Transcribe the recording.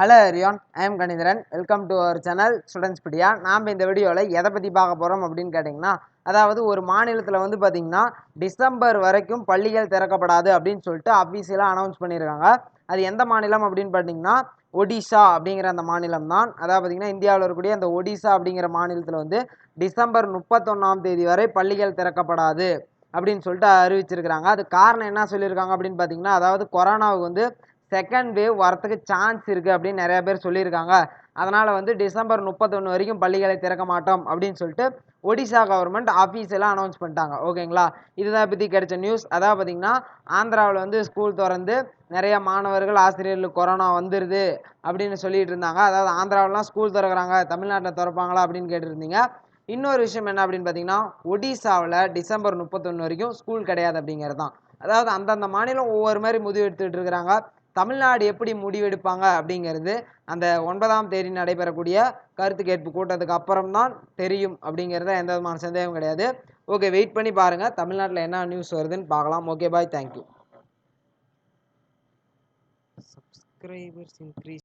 Hello எரியான் I am Ganitharan welcome to our channel students pedia நாம் இந்த வீடியோவில் எதை பற்றி பார்க்க போகிறோம் அப்படின்னு கேட்டிங்கன்னா அதாவது ஒரு மாநிலத்தில் வந்து பார்த்திங்கன்னா டிசம்பர் வரைக்கும் பள்ளிகள் திறக்கப்படாது அப்படின்னு சொல்லிட்டு அஃபீஷியலாக அனௌன்ஸ் பண்ணியிருக்காங்க அது எந்த மாநிலம் அப்படின்னு பார்த்தீங்கன்னா ஒடிஷா அப்படிங்கிற அந்த மாநிலம் தான். அதாவது பார்த்திங்கன்னா இந்தியாவில் இருக்கக்கூடிய அந்த ஒடிஷா அப்படிங்கிற மாநிலத்தில் வந்து டிசம்பர் முப்பத்தொன்னாம் தேதி வரை பள்ளிகள் திறக்கப்படாது அப்படின்னு சொல்லிட்டு அறிவிச்சிருக்கிறாங்க. அது காரணம் என்ன சொல்லியிருக்காங்க அப்படின்னு பார்த்தீங்கன்னா அதாவது கொரோனாவுக்கு வந்து செகண்ட் வேவ் வரத்துக்கு சான்ஸ் இருக்குது அப்படின்னு நிறைய பேர் சொல்லியிருக்காங்க. அதனால் வந்து டிசம்பர் முப்பத்தொன்று வரைக்கும் பள்ளிகளை திறக்க மாட்டோம் அப்படின்னு சொல்லிட்டு ஒடிசா கவர்மெண்ட் ஆஃபீஸெல்லாம் அனௌன்ஸ் பண்ணிட்டாங்க. ஓகேங்களா? இதுதான் பற்றி கிடைச்ச நியூஸ் அதாவது பார்த்திங்கன்னா ஆந்திராவில் வந்து ஸ்கூல் திறந்து நிறைய மாணவர்கள் ஆசிரியர்களுக்கு கொரோனா வந்துடுது அப்படின்னு சொல்லிட்டு இருந்தாங்க. அதாவது ஆந்திராவிலாம் ஸ்கூல் திறக்கிறாங்க தமிழ்நாட்டில் திறப்பாங்களா அப்படின்னு கேட்டுருந்தீங்க. இன்னொரு விஷயம் என்ன அப்படின்னு பார்த்தீங்கன்னா ஒடிசாவில் டிசம்பர் முப்பத்தொன்று வரைக்கும் ஸ்கூல் கிடையாது அப்படிங்கிறது தான் அதாவது அந்தந்த மாநிலம் ஒவ்வொரு மாதிரி முடிவு எடுத்துகிட்டு இருக்கிறாங்க. தமிழ்நாடு எப்படி முடிவெடுப்பாங்க அப்படிங்கிறது அந்த ஒன்பதாம் தேதி நடைபெறக்கூடிய கருத்து கேட்பு கூட்டத்துக்கு அப்புறம் தான் தெரியும் அப்படிங்கிறத எந்த விதமான சந்தேகம் கிடையாது. ஓகே வெயிட் பண்ணி பாருங்கள் தமிழ்நாட்டில் என்ன நியூஸ் வருதுன்னு பார்க்கலாம். Okay bye thank you subscribers increase